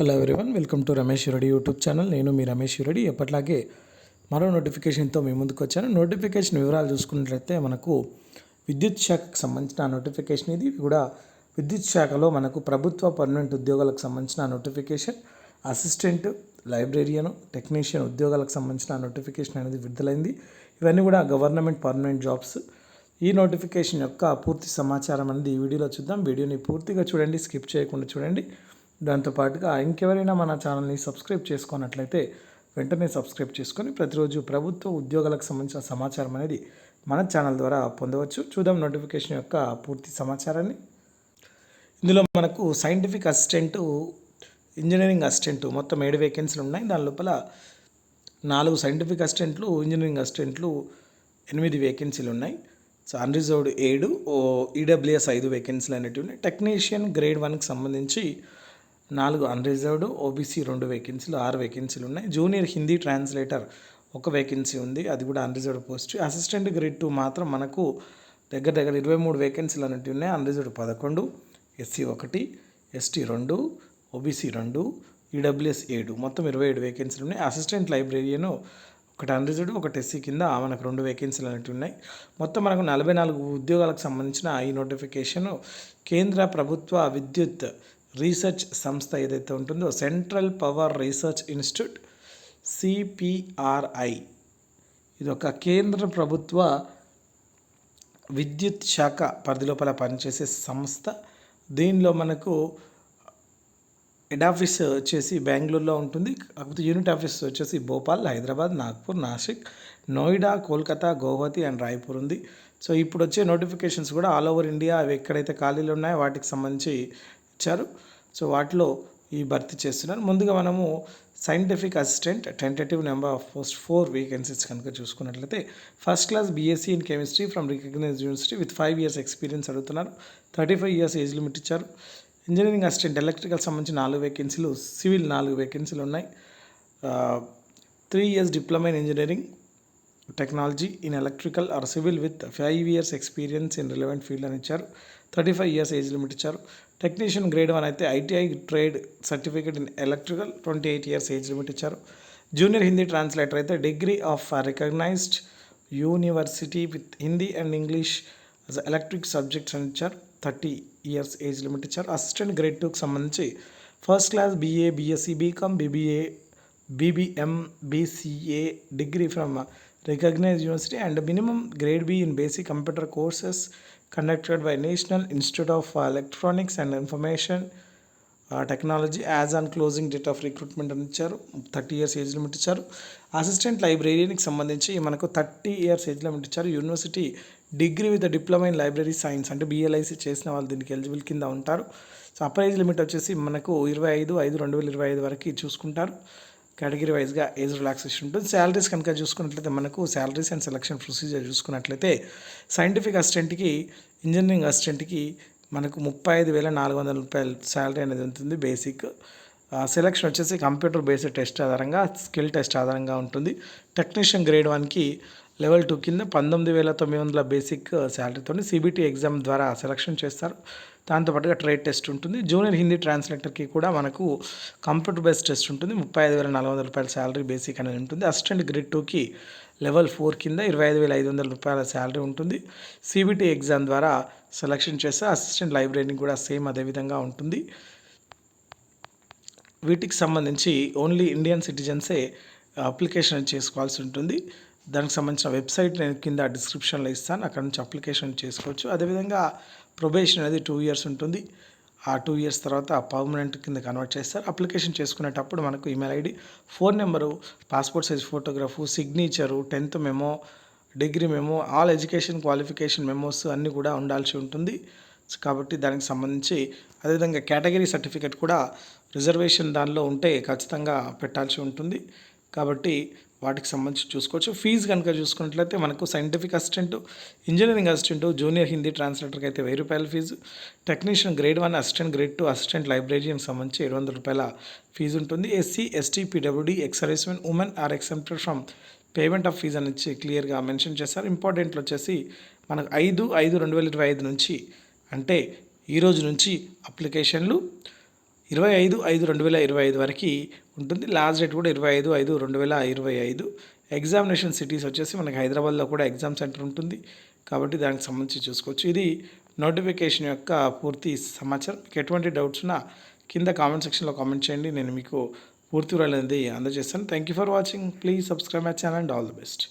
Hello everyone welcome to Ramesh Reddy YouTube channel నేను మీ రమేష్ రెడ్డి ఎప్పట్లాగే మరో నోటిఫికేషన్తో మీ ముందుకు వచ్చాను. నోటిఫికేషన్ వివరాలు చూసుకున్నట్లయితే మనకు విద్యుత్ శాఖకు సంబంధించిన నోటిఫికేషన్ ఇది. ఇది కూడా విద్యుత్ శాఖలో మనకు ప్రభుత్వ పర్మనెంట్ ఉద్యోగాలకు సంబంధించిన నోటిఫికేషన్ అసిస్టెంట్ లైబ్రేరియన్ టెక్నీషియన్ ఉద్యోగాలకు సంబంధించిన నోటిఫికేషన్ అనేది విడుదలైంది. ఇవన్నీ కూడా గవర్నమెంట్ పర్మనెంట్ జాబ్స్ ఈ నోటిఫికేషన్ యొక్క పూర్తి సమాచారం అనేది ఈ వీడియోలో చూద్దాం. వీడియోని పూర్తిగా చూడండి స్కిప్ చేయకుండా చూడండి. దాంతోపాటుగా ఇంకెవరైనా మన ఛానల్ని సబ్స్క్రైబ్ చేసుకున్నట్లయితే వెంటనే సబ్స్క్రైబ్ చేసుకొని ప్రతిరోజు ప్రభుత్వ ఉద్యోగాలకు సంబంధించిన సమాచారం అనేది మన ఛానల్ ద్వారా పొందవచ్చు. చూద్దాం నోటిఫికేషన్ యొక్క పూర్తి సమాచారాన్ని. ఇందులో మనకు సైంటిఫిక్ అసిస్టెంట్ ఇంజనీరింగ్ అసిస్టెంట్ మొత్తం ఏడు వేకెన్సీలు ఉన్నాయి. దాని లోపల నాలుగు సైంటిఫిక్ అసిస్టెంట్లు ఇంజనీరింగ్ అసిస్టెంట్లు ఎనిమిది వేకెన్సీలు ఉన్నాయి. సో అన్రిజర్వ్డ్ ఏడు ఓ ఈడబ్ల్యూఎస్ ఐదు వేకెన్సీలు అనేటివి ఉన్నాయి. టెక్నీషియన్ గ్రేడ్ వన్కి సంబంధించి నాలుగు అన్రిజర్వ్డ్ ఓబీసీ రెండు వేకెన్సీలు ఆరు వేకెన్సీలు ఉన్నాయి. జూనియర్ హిందీ ట్రాన్స్లేటర్ ఒక వేకెన్సీ ఉంది. అది కూడా unreserved post assistant grade two మాత్రం మనకు దగ్గర దగ్గర ఇరవై మూడు వేకెన్సీలు అనేవి ఉన్నాయి. అన్రిజర్వ్డ్ పదకొండు ఎస్సీ ఒకటి ఎస్టీ రెండు ఓబీసీ రెండు ఈడబ్ల్యూఎస్ ఏడు. మొత్తం ఇరవై ఏడు వేకెన్సీలు ఉన్నాయి. అసిస్టెంట్ లైబ్రరీను ఒకటి అన్రిజర్వ్డ్ ఒకటి ఎస్సీ కింద మనకు రెండు వేకెన్సీలు అనేవి ఉన్నాయి. మొత్తం మనకు నలభై నాలుగు ఉద్యోగాలకు సంబంధించిన ఈ నోటిఫికేషన్ కేంద్ర ప్రభుత్వ విద్యుత్ రీసెర్చ్ సంస్థ ఏదైతే ఉంటుందో central power research institute CPRI ఇది ఒక కేంద్ర ప్రభుత్వ విద్యుత్ శాఖ పరిధిలోపల పనిచేసే సంస్థ. దీనిలో మనకు హెడ్ ఆఫీస్ వచ్చేసి బెంగళూరులో ఉంటుంది. కాకపోతే యూనిట్ ఆఫీస్ వచ్చేసి భోపాల్ హైదరాబాద్ నాగ్పూర్ నాసిక్ నోయిడా కోల్కతా గౌహతి అండ్ రాయ్పూర్ ఉంది. సో ఇప్పుడు వచ్చే నోటిఫికేషన్స్ కూడా ఆల్ ఓవర్ ఇండియా అవి ఎక్కడైతే ఖాళీలు ఉన్నాయో వాటికి సంబంధించి ఇచ్చారు. సో వాటిలో ఈ భర్తీ చేస్తున్నారు. ముందుగా మనము scientific assistant tentative number of post four vacancies కనుక చూసుకున్నట్లయితే first class BSc in chemistry from recognise university with five years experience అడుగుతున్నారు. Thirty five years age limit ఇచ్చారు. ఇంజనీరింగ్ అసిస్టెంట్ ఎలక్ట్రికల్ సంబంధించి నాలుగు వేకెన్సీలు సివిల్ నాలుగు వేకెన్సీలు ఉన్నాయి. Three years diploma in engineering technology in electrical or civil with five years experience in relevant field అని ఇచ్చారు. Thirty five years age limit ఇచ్చారు. టెక్నీషియన్ గ్రేడ్ వన్ అయితే ITI trade certificate in electrical twenty eight years age limit ఇచ్చారు. Junior Hindi translator అయితే degree of recognised university with Hindi and English electric subjects అని ఇచ్చారు. Thirty years age limit ఇచ్చారు. Assistant grade టూకి సంబంధించి first class BA BSc BCom BBA BBM BCA degree from recognise university and minimum grade B in basic computer courses conducted by national institute of electronics and information technology as on closing date of recruitment అని ఇచ్చారు. Thirty years age limit ఇచ్చారు. Assistant లైబ్రరీకి సంబంధించి మనకు thirty years age limit ఇచ్చారు. University degree with diploma in library science అంటే BLIC చేసిన వాళ్ళు దీనికి ఎలిజిబుల్ కింద ఉంటారు. సో అప్పర్ ఏజ్ లిమిట్ వచ్చేసి మనకు ఇరవై ఐదు ఐదు రెండు వేల ఇరవై ఐదు వరకు చూసుకుంటారు. కేటగిరీ వైజ్గా ఏజ్ రిలాక్సేషన్ ఉంటుంది. శాలరీస్ కనుక చూసుకున్నట్లయితే మనకు శాలరీస్ అండ్ సెలక్షన్ ప్రొసీజర్ చూసుకున్నట్లయితే సైంటిఫిక్ అసిస్టెంట్కి ఇంజనీరింగ్ అసిస్టెంట్కి మనకు ముప్పై ఐదు వేల నాలుగు వందల రూపాయలు శాలరీ అనేది ఉంటుంది బేసిక్. సెలక్షన్ వచ్చేసి కంప్యూటర్ బేస్డ్ టెస్ట్ ఆధారంగా స్కిల్ టెస్ట్ ఆధారంగా ఉంటుంది. టెక్నీషియన్ గ్రేడ్ వన్కి లెవెల్ టూ కింద పంతొమ్మిది వేల తొమ్మిది వందల బేసిక్ శాలరీతో సిబిటీ ఎగ్జామ్ ద్వారా సెలక్షన్ చేస్తారు. దాంతోపాటుగా ట్రేడ్ టెస్ట్ ఉంటుంది. జూనియర్ హిందీ ట్రాన్స్లేటర్కి కూడా మనకు కంప్యూటర్ బేస్డ్ టెస్ట్ ఉంటుంది. ముప్పై ఐదు వేల నాలుగు వందల రూపాయల శాలరీ బేసిక్ అనేది ఉంటుంది. అసిస్టెంట్ గ్రేడ్ టూకి లెవెల్ ఫోర్ కింద ఇరవై ఐదు వేల ఐదు వందల రూపాయల శాలరీ ఉంటుంది. సిబిటీ ఎగ్జామ్ ద్వారా సెలక్షన్ చేస్తే అసిస్టెంట్ లైబ్రరీని కూడా సేమ్ అదే విధంగా ఉంటుంది. వీటికి సంబంధించి ఓన్లీ ఇండియన్ సిటిజన్సే అప్లికేషన్ చేసుకోవాల్సి ఉంటుంది. దానికి సంబంధించిన వెబ్సైట్ నేను కింద డిస్క్రిప్షన్లో ఇస్తాను. అక్కడ నుంచి అప్లికేషన్ చేసుకోవచ్చు. అదేవిధంగా ప్రొబేషన్ అనేది టూ ఇయర్స్ ఉంటుంది. ఆ టూ ఇయర్స్ తర్వాత పర్మనెంట్ కింద కన్వర్ట్ చేస్తారు. అప్లికేషన్ చేసుకునేటప్పుడు మనకు email ID phone number passport size photograph signature tenth memo degree memo all education qualification memos అన్నీ కూడా ఉండాల్సి ఉంటుంది. కాబట్టి దానికి సంబంధించి అదేవిధంగా కేటగిరీ సర్టిఫికేట్ కూడా రిజర్వేషన్ దానిలో ఉంటే ఖచ్చితంగా పెట్టాల్సి ఉంటుంది. కాబట్టి వాటికి సంబంధించి చూసుకోవచ్చు. ఫీజు కనుక చూసుకున్నట్లయితే మనకు scientific assistant engineering assistant junior Hindi ట్రాన్స్లేటర్కి అయితే వెయ్యి రూపాయల fees. Technician grade one assistant grade two assistant లైబ్రరీకి సంబంధించి ఏడు వందల రూపాయల ఫీజు ఉంటుంది. SC ST PWD ex servicemen women are exempted from payment of fees అని ఇచ్చి క్లియర్గా మెన్షన్ చేస్తారు ఇంపార్టెంట్లు వచ్చేసి మనకు ఐదు ఐదు రెండు వేల ఇరవై ఐదు నుంచి అంటే ఈరోజు నుంచి అప్లికేషన్లు ఇరవై ఐదు ఐదు రెండు వేల ఇరవై ఐదు వరకు ఉంటుంది. లాస్ట్ డేట్ కూడా ఇరవై ఐదు ఐదు రెండు వేల ఇరవై ఐదు. ఎగ్జామినేషన్ సిటీస్ వచ్చేసి మనకి హైదరాబాద్లో కూడా ఎగ్జామ్ సెంటర్ ఉంటుంది. కాబట్టి దానికి సంబంధించి చూసుకోవచ్చు. ఇది నోటిఫికేషన్ యొక్క పూర్తి సమాచారం. మీకు ఎటువంటి డౌట్స్ ఉన్నా కింద కామెంట్ సెక్షన్లో కామెంట్ చేయండి. నేను మీకు పూర్తి వివరాలు అనేది అందజేస్తాను. Thank you for watching please subscribe my channel and all the best